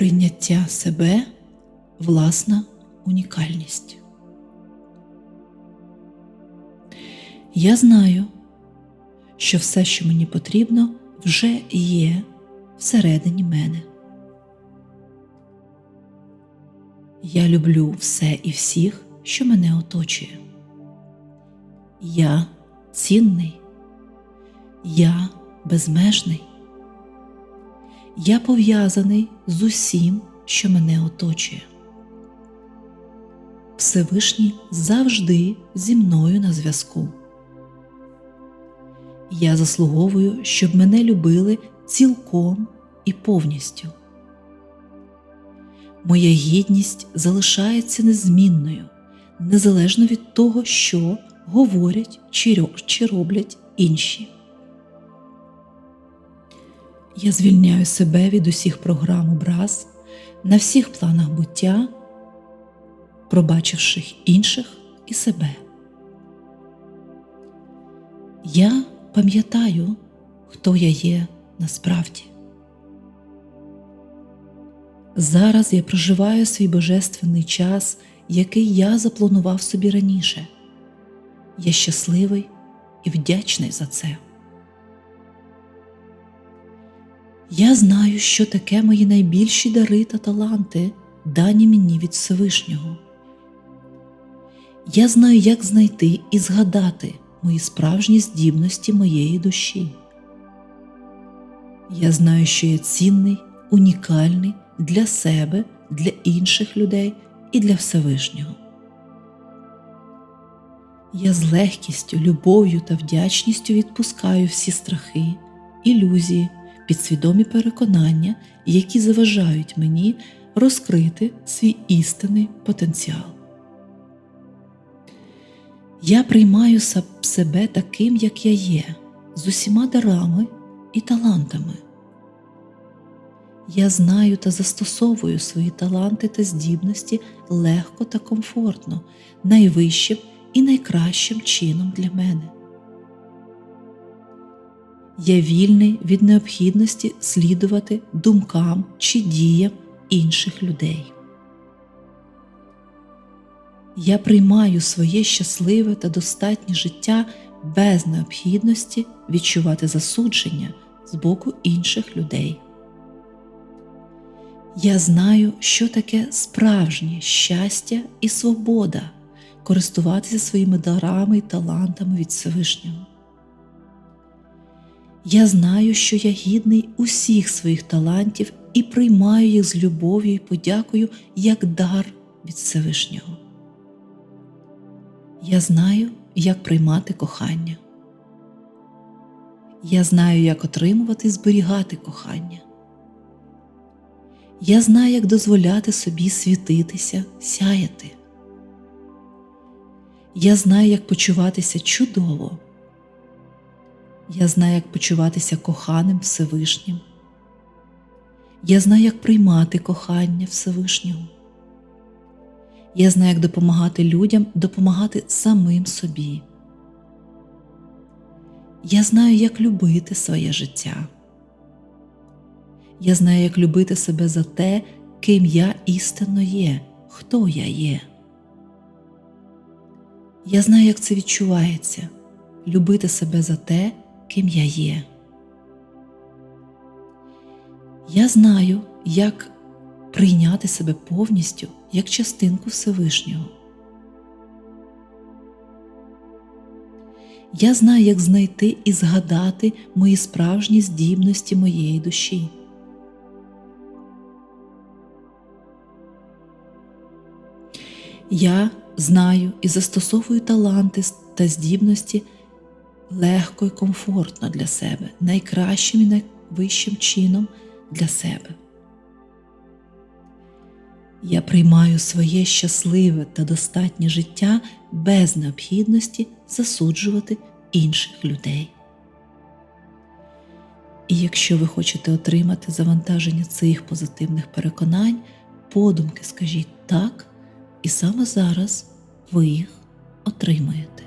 Прийняття себе власна унікальність. Я знаю, що все, що мені потрібно, вже є всередині мене. Я люблю все і всіх, що мене оточує. Я цінний, я безмежний. Я пов'язаний з усім, що мене оточує. Всевишній завжди зі мною на зв'язку. Я заслуговую, щоб мене любили цілком і повністю. Моя гідність залишається незмінною, незалежно від того, що говорять чи роблять інші. Я звільняю себе від усіх програм образ на всіх планах буття, пробачивши інших і себе. Я пам'ятаю, хто я є насправді. Зараз я проживаю свій божественний час, який я запланував собі раніше. Я щасливий і вдячний за це. Я знаю, що таке мої найбільші дари та таланти, дані мені від Всевишнього. Я знаю, як знайти і згадати мої справжні здібності моєї душі. Я знаю, що я цінний, унікальний для себе, для інших людей і для Всевишнього. Я з легкістю, любов'ю та вдячністю відпускаю всі страхи, ілюзії, підсвідомі переконання, які заважають мені розкрити свій істинний потенціал. Я приймаю себе таким, як я є, з усіма дарами і талантами. Я знаю та застосовую свої таланти та здібності легко та комфортно, найвищим і найкращим чином для мене. Я вільний від необхідності слідувати думкам чи діям інших людей. Я приймаю своє щасливе та достатнє життя без необхідності відчувати засудження з боку інших людей. Я знаю, що таке справжнє щастя і свобода користуватися своїми дарами і талантами від Всевишнього. Я знаю, що я гідний усіх своїх талантів і приймаю їх з любов'ю і подякою як дар від Всевишнього. Я знаю, як приймати кохання. Я знаю, як отримувати і зберігати кохання. Я знаю, як дозволяти собі світитися, сяяти. Я знаю, як почуватися чудово. Я знаю, як почуватися коханим Всевишнім. Я знаю, як приймати кохання Всевишнього. Я знаю, як допомагати людям, допомагати самим собі. Я знаю, як любити своє життя. Я знаю, як любити себе за те, ким я істинно є, хто я є. Я знаю, як це відчувається любити себе за те, ким я є. Я знаю, як прийняти себе повністю як частинку Всевишнього. Я знаю, як знайти і згадати мої справжні здібності моєї душі. Я знаю і застосовую таланти та здібності легко і комфортно для себе, найкращим і найвищим чином для себе. Я приймаю своє щасливе та достатнє життя без необхідності засуджувати інших людей. І якщо ви хочете отримати завантаження цих позитивних переконань, подумки скажіть так, і саме зараз ви їх отримаєте.